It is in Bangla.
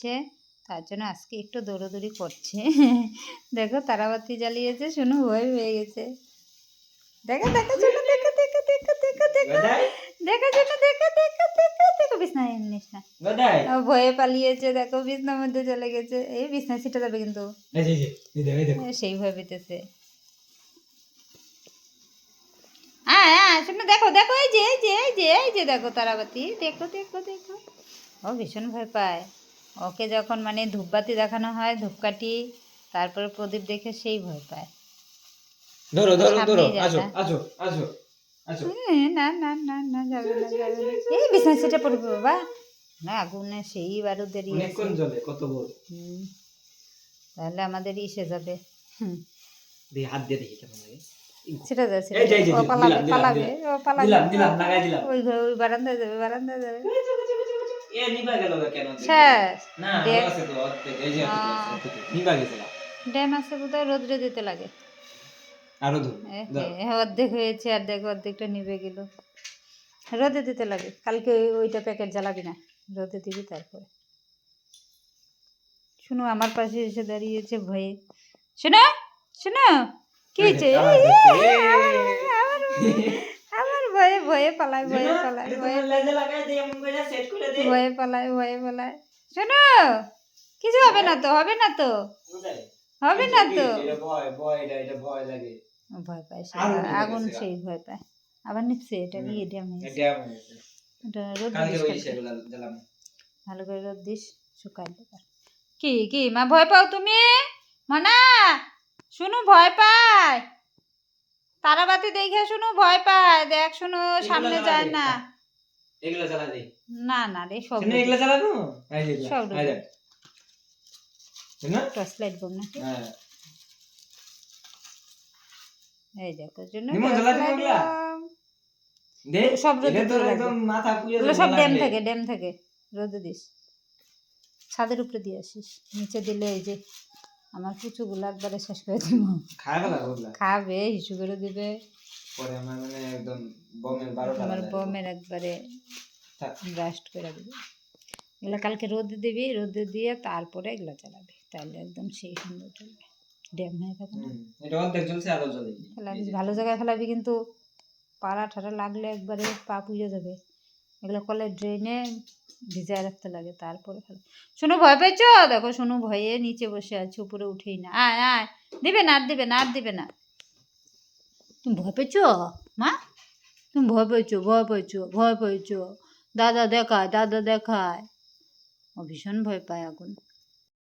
হয়েছে। তার জন্য আজকে একটু দৌড়োদৌড়ি করছে। দেখো তারাবাতি জ্বালিয়েছে শুনো ভয় হয়ে গেছে। দেখো দেখো দেখো দেখো দেখো দেখো দেখো। দেখো শোনো দেখো দেখো দেখো দেখো বিছনায় নিস না। ও ভয়ে পালিয়েছে দেখো বিছনার মধ্যে চলে গেছে। এই বিছনায় সিটে যাবে কিন্তু। এই যে এই যে এই সেই ভয় পেতেছে। আয় আয় শোনো দেখো দেখো এই যে এই যে এই যে এই যে দেখো তারাবাতি। দেখো দেখো দেখো। ও ভীষণ ভয় পায়। ওকে যখন মানে ধূপবাতি দেখানো হয় ধূপকাঠি তারপরে প্রদীপ দেখে সেই ভয় পায়। ধরো ধরো ধরো আসো। আসো আসো না না না না যাবে না যাবে এই বিছানা সেটা পড়বে বাবা। না আগুনে সেই বারুদের। অনেকক্ষণ কত তাহলে আমাদের যাবে। দিয়ে হাত দিয়ে দেখি কেমন লাগে। সেটা পালাবে পালাবে ও পালাবে। দিলাম দিলাম লাগাই দিলাম। ওই ওই বারান্দায় যাবে বারান্দায় যাবে। এ নিবা গেল কেন শেষ না আছে তো এই যে আহ। অর্ধেক। আছে, নিবা গেছে ড্যাম আছে বোধহয় রোদ্রে দিতে লাগে। আরও ধরো এ, অর্ধেক হয়েছে আর দেখো অর্ধেকটা নিভে গেল। রোদে দিতে লাগে কালকে ওইটা প্যাকেট জ্বালাবি না। রোদে দিবি তারপরে। শুনো আমার পাশে এসে দাঁড়িয়েছে ভয়ে। শোনো শোনো কি হয়েছে? ভয়ে ভয়ে পালায় ভয়ে পালায় ভয়ে ভয়ে পালায় ভয়ে পালায় শোনো কিছু হবে না তো হবে না তো? হবে না তো? ভয় পায় সে আগুন। সেই ভয় পায়। আবার নিচ্ছে এটা কি এটা রোদ দিস ভালো করে রোদ দিস শুকাইলে তার। কি কি মা ভয় পাও তুমি? মানা শুনু ভয় পায়। তারাবাতি দেখে শুনু ভয় পায়। সামনে যায় না। এগুলো জ্বালা দে। না না রে সব এগুলো জ্বালানো এই যে সব টর্চ লাইট বোম নাকি? হ্যাঁ। এই দেখো জন্য নিমন দিবো ওগুলা? দে সব রোদে তো একদম মাথা পুড়ে এগুলো সব ড্যাম থেকে ড্যাম থেকে রোদে দিস। ছাদের উপরে দিয়ে আসিস। নিচে দিলে এই যে আমার কুচুগুলো একবারে শেষ করে দিব। ওগুলা? খাবে হিসু করে দিবে। পরে আমার মানে একদম বমের বারোটা আমার বমের একবারে। ব্রাস্ট করে দিবে। এগুলো কালকে রোদে দিবি রোদে দিয়ে তারপরে এগুলো চালাবি তাহলে একদম সেই সুন্দর চলবে ড্যাম হয়ে থাকে না? এটা অর্ধেক জ্বলছে আরও জ্বলে ফেলাবি ভালো জায়গায় ফেলাবি কিন্তু পাড়া ঠাড়া লাগলে একবারে পা পুড়ে যাবে। এগুলো কলে ড্রেনে ভিজায় রাখতে লাগে তারপরে ফেলা শোনো ভয় পেয়েছ? দেখো শোনো ভয়ে নিচে বসে আছে উপরে উঠেই না। আয় আয়। দিবে না আর দিবে না আর দিবে না। তুমি ভয় পেয়েছ? মা? তুমি ভয় পেয়েছ ভয় পেয়েছ ভয় পেয়েছ। দাদা দেখায় দাদা দেখায়। ও ভীষণ ভয় পায় আগুন